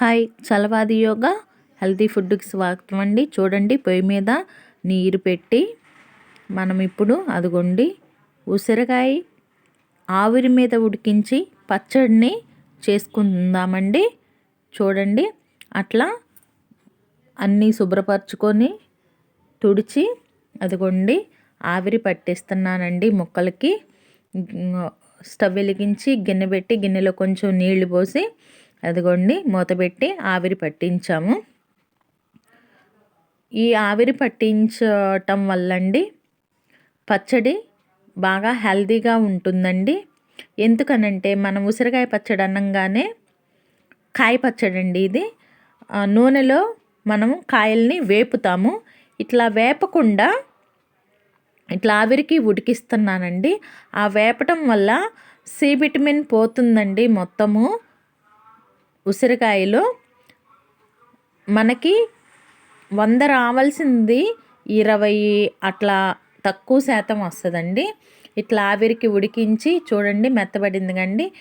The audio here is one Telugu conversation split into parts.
హాయ్ చలవాది యోగా హెల్తీ ఫుడ్కి స్వాగతం అండి. చూడండి పొయ్యి మీద నీరు పెట్టి మనం ఇప్పుడు అదిగోండి ఉసిరికాయ ఆవిరి మీద ఉడికించి పచ్చడిని చేసుకుందామండి. చూడండి అట్లా అన్నీ శుభ్రపరచుకొని తుడిచి అదిగొండి ఆవిరి పట్టిస్తున్నానండి ముక్కలకి. స్టవ్ వెలిగించి గిన్నె పెట్టి గిన్నెలో కొంచెం నీళ్ళు పోసి అదిగోండి మూతపెట్టి ఆవిరి పట్టించాము. ఈ ఆవిరి పట్టించటం వల్లండి పచ్చడి బాగా హెల్దీగా ఉంటుందండి. ఎందుకనంటే మనం ఉసిరికాయ పచ్చడి అనంగానే కాయ పచ్చడి అండి ఇది నూనెలో మనం కాయల్ని వేపుతాము. ఇట్లా వేపకుండా ఇట్లా ఆవిరికి ఉడికిస్తున్నానండి. ఆ వేపటం వల్ల సి విటమిన్ పోతుందండి మొత్తము. ఉసిరికాయలో. మనకి వంద రావాల్సింది ఇరవై అట్లా తక్కువ శాతం వస్తుందండి. ఇట్లా ఆవిరికి ఉడికించి చూడండి మెత్తబడింది కండి.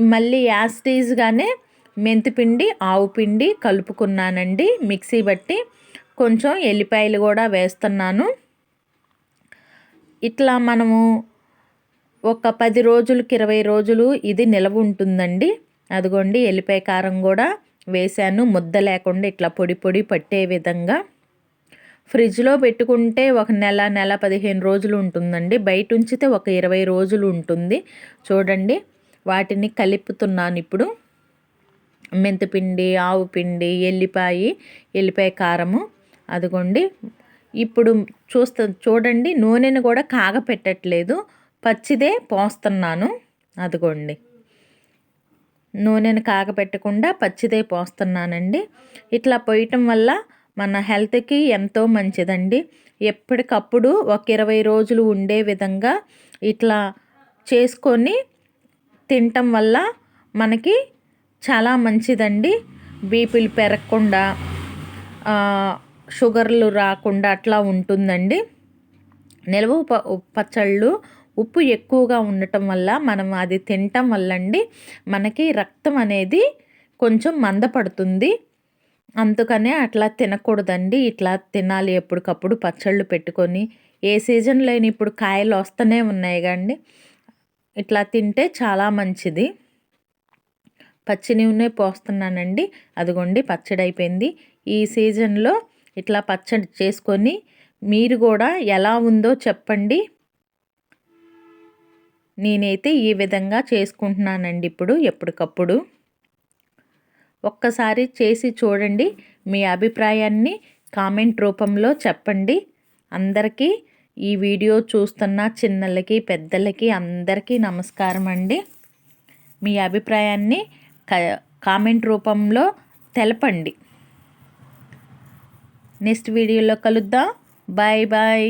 మళ్ళీ యాస్టీజ్గానే మెంతిపిండి ఆవు పిండి కలుపుకున్నానండి మిక్సీ బట్టి. కొంచెం ఎల్లిపాయలు కూడా వేస్తున్నాను. ఇట్లా మనము ఒక పది రోజులకి ఇరవై రోజులు ఇది నిలవ ఉంటుందండి. అదిగోండి ఎల్లిపాయ కారం కూడా వేసాను ముద్ద లేకుండా ఇట్లా పొడి పొడి పట్టే విధంగా. ఫ్రిడ్జ్లో పెట్టుకుంటే ఒక నెల నెల పదిహేను రోజులు ఉంటుందండి. బయట ఉంచితే ఒక ఇరవై రోజులు ఉంటుంది. చూడండి వాటిని కలుపుతున్నాను ఇప్పుడు. మెంతిపిండి ఆవు పిండి ఎల్లిపాయ ఎల్లిపాయ కారము. అదిగోండి ఇప్పుడు చూస్తా చూడండి నూనెను కూడా కాగపెట్టట్లేదు. పచ్చిదే పోస్తున్నాను. అదిగోండి. నూనెను కాగపెట్టకుండా పచ్చిదే పోస్తున్నానండి. ఇట్లా పోయటం వల్ల మన హెల్త్కి ఎంతో మంచిదండి. ఎప్పటికప్పుడు ఒక ఇరవై రోజులు ఉండే విధంగా ఇట్లా చేసుకొని తినటం వల్ల మనకి చాలా మంచిదండి. బీపీలు పెరగకుండా షుగర్లు రాకుండా అట్లా ఉంటుందండి. నిల్వ పచ్చళ్ళు ఉప్పు ఎక్కువగా ఉండటం వల్ల మనం అది తినటం వల్ల అండి మనకి రక్తం అనేది కొంచెం మందపడుతుంది. అందుకనే అట్లా తినకూడదండి. ఇట్లా తినాలి ఎప్పటికప్పుడు పచ్చళ్ళు పెట్టుకొని. ఏ సీజన్లో అయినా ఇప్పుడు కాయలు వస్తూనే ఉన్నాయి కండి ఇట్లా తింటే చాలా మంచిది. పచ్చి నూనె పోస్తున్నానండి. అదిగోండి పచ్చడి అయిపోయింది. ఈ సీజన్లో ఇట్లా పచ్చడి చేసుకొని మీరు కూడా ఎలా ఉందో చెప్పండి. నేనైతే ఈ విధంగా చేసుకుంటున్నానండి ఇప్పుడు ఎప్పటికప్పుడు. ఒక్కసారి చేసి చూడండి మీ అభిప్రాయాన్ని కామెంట్ రూపంలో చెప్పండి. అందరికీ ఈ వీడియో చూస్తున్న చిన్నలకి పెద్దలకి అందరికీ నమస్కారం అండి. మీ అభిప్రాయాన్ని కామెంట్ రూపంలో తెలపండి. నెక్స్ట్ వీడియోలో కలుద్దాం. Bye bye.